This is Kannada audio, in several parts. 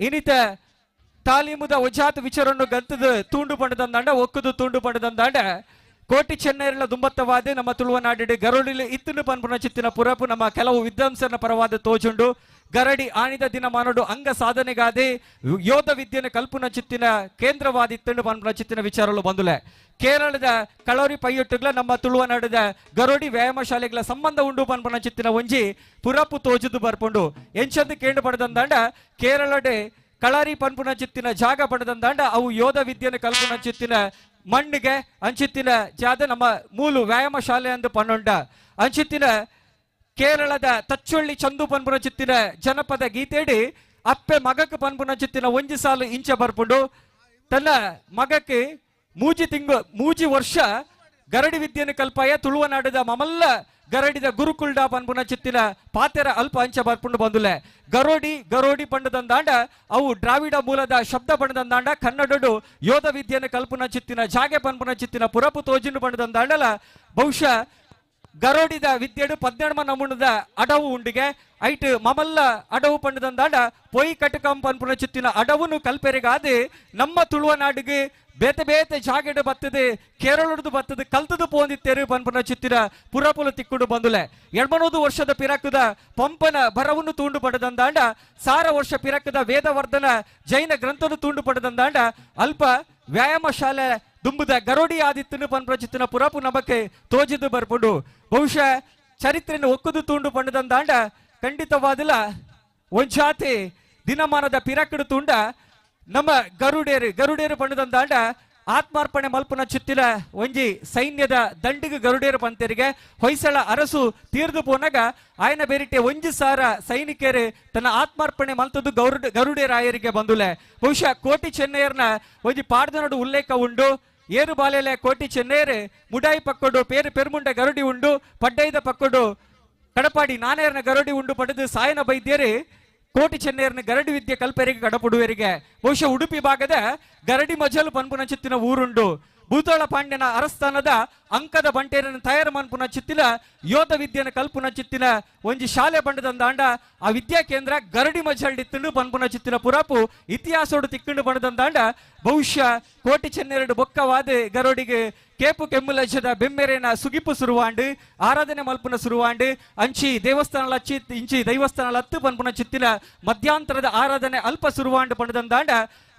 ಇನಿತ ತಾಲೀಮುದ ಒಜಾತ್ ವಿಚಾರನ್ನು ಗಂತದ ತೂಂಡು ಪಂಡದಂದಾಂಡ ಒಕ್ಕದು ತೂಂಡು ಪಂಡದಂದಾಂಡ ಕೋಟಿ ಚೆನ್ನೈರಲ ದುಂಬತ್ತವಾದೆ, ನಮ್ಮ ತುಳುವನಾಡಿಡೆ ಗರುಡಿಲಿ ಇತ್ತು ಪನ್ಪುನ ಚಿತ್ತಿನ ಪುರಪು, ನಮ್ಮ ಕೆಲವು ವಿದ್ವಾಂಸನ ಪರವಾದ ತೋಜುಂಡು. ಗರಡಿ ಆಣಿದ ದಿನ ಮಾನಡು ಅಂಗ ಸಾಧನೆಗಾದೆ, ಯೋಧ ವಿದ್ಯೆನ ಕಲ್ಪುನ ಚಿತ್ತಿನ ಕೇಂದ್ರವಾದಿತ್ತಂಡು ಪನ್ಪುನ ಚಿತ್ತಿನ ವಿಚಾರಗಳು ಬಂದುಲೆ. ಕೇರಳದ ಕಳೋರಿ ಪೈಯೊಟ್ಟುಗಳ ನಮ್ಮ ತುಳುವನಾಡದ ಗರೋಡಿ ವ್ಯಾಯಾಮ ಶಾಲೆಗಳ ಸಂಬಂಧ ಉಂಡು ಪನ್ಪುನ ಚಿತ್ತಿನ ಒಂಜಿ ಪುರಪು ತೋಜುದು ಬರ್ಪುಂಡು. ಎಂಚಂದು ಕೇಂಡು ಪಡೆದಂದಾಂಡ ಕೇರಳಡೆ ಕಳಾರಿ ಪನ್ಪುನ ಚಿತ್ತಿನ ಜಾಗ ಪಡೆದಂದಾಂಡ ಅವು ಯೋಧ ವಿದ್ಯೆನ ಕಲ್ಪುನ ಚಿತ್ತಿನ ಮಣ್ಣಿಗೆ ಅಂಚಿತ್ತಿನ ಜಾದ ನಮ್ಮ ಮೂಲು ವ್ಯಾಯಾಮ ಶಾಲೆ ಅಂದು ಪನ್ನೊಂಡ. ಅಂಚಿತ್ತಿನ ಕೇರಳದ ತಚ್ಚೊಳ್ಳಿ ಚಂದು ಪನ್ಪುನ ಚಿತ್ತಿನ ಜನಪದ ಗೀತೆಡಿ ಅಪ್ಪೆ ಮಗಕ್ಕೆ ಪನ್ಪುನ ಚಿತ್ತಿನ ಒಂಜಿ ಸಾಲು ಇಂಚ ಬರ್ಪುಂಡು. ತನ್ನ ಮಗಕ್ಕೆ ಮೂಜಿ ತಿಂಗು ಮೂಜಿ ವರ್ಷ ಗರಡಿ ವಿದ್ಯೆಯನ್ನು ಕಲ್ಪಾಯ ತುಳುವನಾಡದ ಮಮಲ್ಲ ಗರಡಿದ ಗುರುಕುಲ್ಡ ಪನ್ಪುನ ಚಿತ್ತಿನ ಪಾತೆರ ಅಲ್ಪ ಅಂಚ ಬರ್ಪುಂಡು ಬಂದುಲೆ. ಗರೋಡಿ ಗರೋಡಿ ಪಂಡದಂದಾಂಡ ಅವು ದ್ರಾವಿಡ ಮೂಲದ ಶಬ್ದ ಬಣದಂದಾಂಡ ಕನ್ನಡಡು ಯೋಧ ವಿದ್ಯೆನ ಕಲ್ಪುನ ಚಿತ್ತಿನ, ಜಾಗೆ ಪನ್ಪುನ ಚಿತ್ತಿನ ಪುರಪು ತೋಜಿನ ಬಣದಂದಾಂಡಲ ಬಹುಶಃ ಗರೋಡಿದ ವಿದ್ಯೆಡು ಪದ್ನೆಡ್ಮ ನಮೂನದ ಅಡವು ಉಂಡಿಗೆ, ಐಟ್ ಮಮಲ್ಲ ಅಡವು ಪಂಡದಂದಾಂಡ ಪೊಯಿ ಕಟಕಂ ಪನ್ಪುನ ಚಿತ್ತಿನ ಅಡವುನು ಕಲ್ಪೆರೆಗಾದೆ, ನಮ್ಮ ತುಳುವನಾಡಿಗೆ ಬೇತೆ ಬೇತೆ ಜಾಗೆಡು ಬತ್ತದು ಕೇರಳದು ಬತ್ತದೆ, ಕಲ್ತದು ಪೋಂದಿತ್ತೇರು ಪನ್ಪುನ ಚಿತ್ತಿನ ಪುರಪುಲ ತಿಕ್ಕುಡು ಬಂದುಲೆ. ಎಡ್ಮನೂದು ವರ್ಷದ ಪಿರಕದ ಪಂಪನ ಬರವನ್ನು ತೂಂಡು ಪಡೆದಂದಾಂಡ ಸಾರ ವರ್ಷ ಪಿರಕದ ವೇದವರ್ಧನ ಜೈನ ಗ್ರಂಥನು ತೂಂಡು ಪಡೆದಂದಾಂಡ ಅಲ್ಪ ವ್ಯಾಯಾಮ ಶಾಲೆ ದುಂಬುದ ಗರೋಡಿ ಆದಿತ್ತನು ಪನ್ಪ್ರಚಿತ್ತಿನ ಪುರಪು ನಮಕ್ಕೆ ತೋಜಿದು ಬರ್ಪುಂಡು. ಬಹುಶಃ ಚರಿತ್ರೆಯನ್ನು ಒಕ್ಕದು ತೂಂಡು ಪಂಡದಂದಾಂಡ ಖಂಡಿತವಾದಿಲ್ಲ. ಒಂಜಾತಿ ದಿನಮಾನದ ಪಿರಕಡು ತುಂಡ ನಮ್ಮ ಗರುಡೇರು ಗರುಡೇರು ಪಂಡದಂದಾಂಡ ಆತ್ಮಾರ್ಪಣೆ ಮಲ್ಪನ ಚಿತ್ತಿಲ ಒಂಜಿ ಸೈನ್ಯದ ದಂಡಿಗೆ ಗರುಡೇರು ಪಂತರಿಗೆ ಹೊಯ್ಸಳ ಅರಸು ತೀರ್ದು ಪೋನಾಗ ಆಯನ ಬೇರಿಟ್ಟೆ ಒಂಜಿ ಸಾರ ಸೈನಿಕರು ತನ್ನ ಆತ್ಮಾರ್ಪಣೆ ಮಲ್ತದ್ದು ಗರುಡ, ಗರುಡೇರಾಯರಿಗೆ ಬಂದುಲೆ. ಬಹುಶಃ ಕೋಟಿ ಚೆನ್ನೈಯರ್ನ ಒಂಜಿ ಪಾಡ್ದನಡು ಉಲ್ಲೇಖ ಉಂಡು. ಏರು ಬಾಲೆಲೆ ಕೋಟಿ ಚೆನ್ನೈರು, ಮುಡಾಯಿ ಪಕ್ಕೊಡು, ಪೇರು ಪೆರ್ಮುಂಡ ಗರುಡಿ ಉಂಡು, ಪಡ್ಡೈದ ಪಕ್ಕೊಡು, ಕಡಪಾಡಿ ನಾನೇರ್ನ ಗರಡಿ ಉಂಡು ಪಡೆದು ಸಾಯನ ಬೈದ್ಯರು, ಕೋಟಿ ಚೆನ್ನೇರ್ನ ಗರಡಿ ವಿದ್ಯೆ ಕಲ್ಪೆರಿಗೆ ಕಡಪುಡುವರಿಗೆ. ಬಹುಶಃ ಉಡುಪಿ ಭಾಗದ ಗರಡಿ ಮಜಲು ಪನ್ಪುನ ಚಿತ್ತಿನ ಊರುಂಡು. ಭೂತೋಳ ಪಾಂಡ್ಯನ ಅರಸ್ಥಾನದ ಅಂಕದ ಬಂಟೇರನ ತಯಾರು ಮನ್ಪುನ ಚಿತ್ತಿನ ಯೋಧ ವಿದ್ಯೆನ ಕಲ್ಪುನ ಚಿತ್ತಿನ ಒಂಜಿ ಶಾಲೆ ಬಂಡದಂದಾಂಡ ಆ ವಿದ್ಯಾ ಕೇಂದ್ರ ಗರಡಿ ಮಜಲ್ಡಿತ್ತುಂಡು ಪನ್ಪುನ ಚಿತ್ತಿನ ಪುರಾಪು ಇತಿಹಾಸೋಡು ತಿಕ್ಕಂಡು ಬಣದಂದಾಂಡ ಬಹುಶಃ ಕೋಟಿ ಚೆನ್ನೆರಡು ಬೊಕ್ಕವಾದ ಗರೋಡಿಗೆ ಕೇಪು ಕೆಮ್ಮುಲಜ್ಜದ ಬೆಮ್ಮೆರೆನ ಸುಗಿಪು ಸುರುವಾಂಡು, ಆರಾಧನೆ ಮಲ್ಪುನ ಸುರುವಾಂಡು, ಅಂಚಿ ದೇವಸ್ಥಾನ ಅಚ್ಚಿ ಇಂಚಿ ದೈವಸ್ಥಾನ ಹತ್ತು ಪನ್ಪುನ ಚಿತ್ತಿನ ಮಧ್ಯಾಂತರದ ಆರಾಧನೆ ಅಲ್ಪ ಸುರುವಾಂಡು ಬಣದಂದಾಂಡ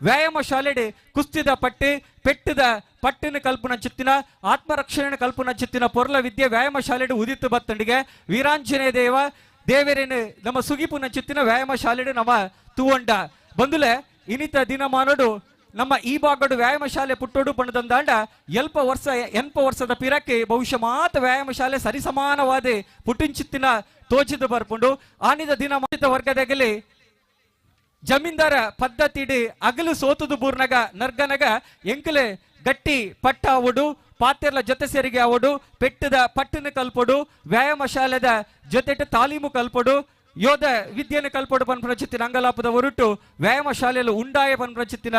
ವ್ಯಾಯಾಮ ಶಾಲೆಡೆ ಕುಸ್ತಿದ ಪಟ್ಟೆ, ಪೆಟ್ಟದ ಪಟ್ಟಿನ ಕಲ್ಪನ ಚಿತ್ತಿನ ಆತ್ಮರಕ್ಷಣೆ ಕಲ್ಪನ ಚಿತ್ತಿನ ಪೊರ್ಲ ವಿದ್ಯೆ ವ್ಯಾಯಾಮ ಶಾಲೆಡು ಉದಿತ್ತು ಬತ್ತಂಡಿಗೆ. ವೀರಾಂಜನೇಯ ದೇವ, ದೇವರೇನು ನಮ್ಮ ಸುಗಿಪುನ ಚಿತ್ತಿನ ವ್ಯಾಯಾಮ ಶಾಲೆಡು ನಮ್ಮ ತೂವಂಡ. ಬಂದುಲೆ, ಇನಿತ ದಿನ ಮಾನೋಡು ನಮ್ಮ ಈ ಭಾಗಡು ವ್ಯಾಯಾಮ ಶಾಲೆ ಪುಟ್ಟೋಡು ಪಣದಂದಾಂಡ, ಎಲ್ಪ ವರ್ಷ ಎನ್ಪ ವರ್ಷದ ಪಿರಕ್ಕೆ ಬಹುಶಃ ಮಾತ ವ್ಯಾಯಾಮ ಶಾಲೆ ಸರಿಸಮಾನವಾದ ಪುಟ್ಟಿಂಚಿತ್ತಿನ ತೋಚಿದು ಬರ್ಪುಂಡು. ಆನಿದ ದಿನ ಮಾತ ವರ್ಗದಾಗಲಿ ಜಮೀನ್ದಾರ ಪದ್ಧತಿಡಿ ಅಗಲು ಸೋತುದು ಬೂರ್ನಗ, ನರ್ಗನಗ, ಎಂಕಲೆ ಗಟ್ಟಿ ಪಟ್ಟ ಆವಡು, ಪಾತೆರ್ಲ ಜೊತೆ ಸೇರಿಗೆ ಅವಡು ಪೆಟ್ಟದ ಪಟ್ಟನ ಕಲ್ಪಡು, ವ್ಯಾಯಾಮ ಶಾಲೆದ ಜೊತೆಟ ತಾಲೀಮು ಕಲ್ಪಡು, ಯೋಧ ವಿದ್ಯೆಯನ್ನು ಕಲ್ಪಡು ಪನ್ಪುನ ಚಿತ್ತಿನ ಅಂಗಲಾಪದ ಹೊರಟು, ವ್ಯಾಯಾಮ ಶಾಲೆಯಲ್ಲಿ ಉಂಡಾಯ ಪನ್ಪುನ ಪ್ರಚಿತ್ತಿನ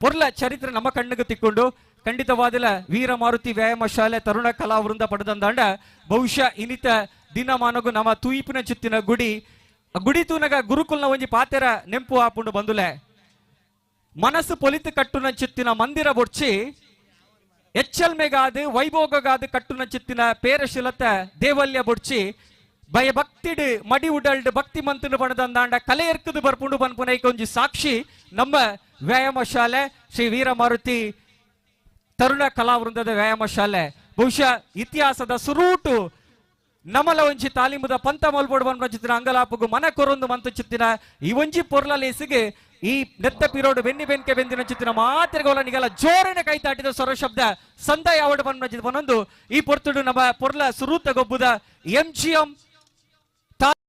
ಪೊರ್ಲ ಚರಿತ್ರೆ ನಮ್ಮ ಕಣ್ಣಿಗೆ ತಿಕ್ಕೊಂಡು ಖಂಡಿತವಾದಲ ವೀರ ಮಾರುತಿ ವ್ಯಾಯಾಮ ಶಾಲೆ ತರುಣ ಕಲಾವೃಂದ ಪಡೆದಂದಾಂಡ, ಬಹುಶಃ ಇನಿತ ದಿನಮಾನಗು ನಮ್ಮ ತೂಯಿಪಿನ ಚಿತ್ತಿನ ಗುಡಿ ಗುಡಿ ತೂನಗ ಗುರುಕುಲ್ನ ಒಂಜಿ ಪಾತೆರ ನೆಂಪು ಆಪುಂಡು ಬಂದುಲೆ. ಮನಸ್ಸು ಪೊಲಿತು ಕಟ್ಟುನ ಚಿತ್ತಿನ ಮಂದಿರ ಬೊಡ್ಚಿ, ಎಚ್ಚಲ್ಮೆಗಾದು, ವೈಭೋಗಗಾದು ಕಟ್ಟುನ ಚಿತ್ತಿನ ಪೇರಶಿಲತ ದೇವಲ್ಯ ಬೊಡ್ಚಿ ಭಯ ಭಕ್ತಿಡ್, ಮಡಿ ಉಡಲ್ಡ್, ಭಕ್ತಿ ಮಂತನು ಬಣದಂದಾಂಡ ಕಲೆ ಎರ್ಕದು ಬರ್ಪುಂಡು ಬನ್ಪುನೈಕ ಒಂಜಿ ಸಾಕ್ಷಿ ನಮ್ಮ ವ್ಯಾಯಾಮ ಶಾಲೆ ಶ್ರೀ ವೀರಮಾರುತಿ ತರುಣ ಕಲಾವೃಂದದ ವ್ಯಾಯಾಮ ಶಾಲೆ ಬಹುಶಃ ಇತಿಹಾಸದ ಸುರೂಟು ನಮಲ ಒಂಜಿ ತಾಲೀಮುದ ಪಂತ ಮಲ್ಬೋಡು ಬನ್ಪ ಅಂಗಲಾಪುಗು ಮನ ಕೊರೊಂದು ಮಂತು ಚಿತ್ತಿನ, ಈ ಒಂಜಿ ಪೊರ್ಲ ಲೇಸಿಗೆ ಈ ನೆತ್ತ ಪಿರೋಡು ಬೆನ್ನಿ ಬೆನ್ಕೆ ಬೆಂದಿನ ಚಿತ್ತಿನ ಮಾತಿರಗೋಲ ನಿಗಲ ಜೋರನೆ ಕೈತಾಟಿದ ಸ್ವರ ಶಬ್ದ ಸಂದಾಯ ಅವಡು ಪನೊಂದು ಈ ಪೊರ್ತುಡು ನಮ್ಮ ಪೊರ್ಲ ಸುರೂತ ಗೊಬ್ಬುದ, ಎಂ ಜಿ ಎಂ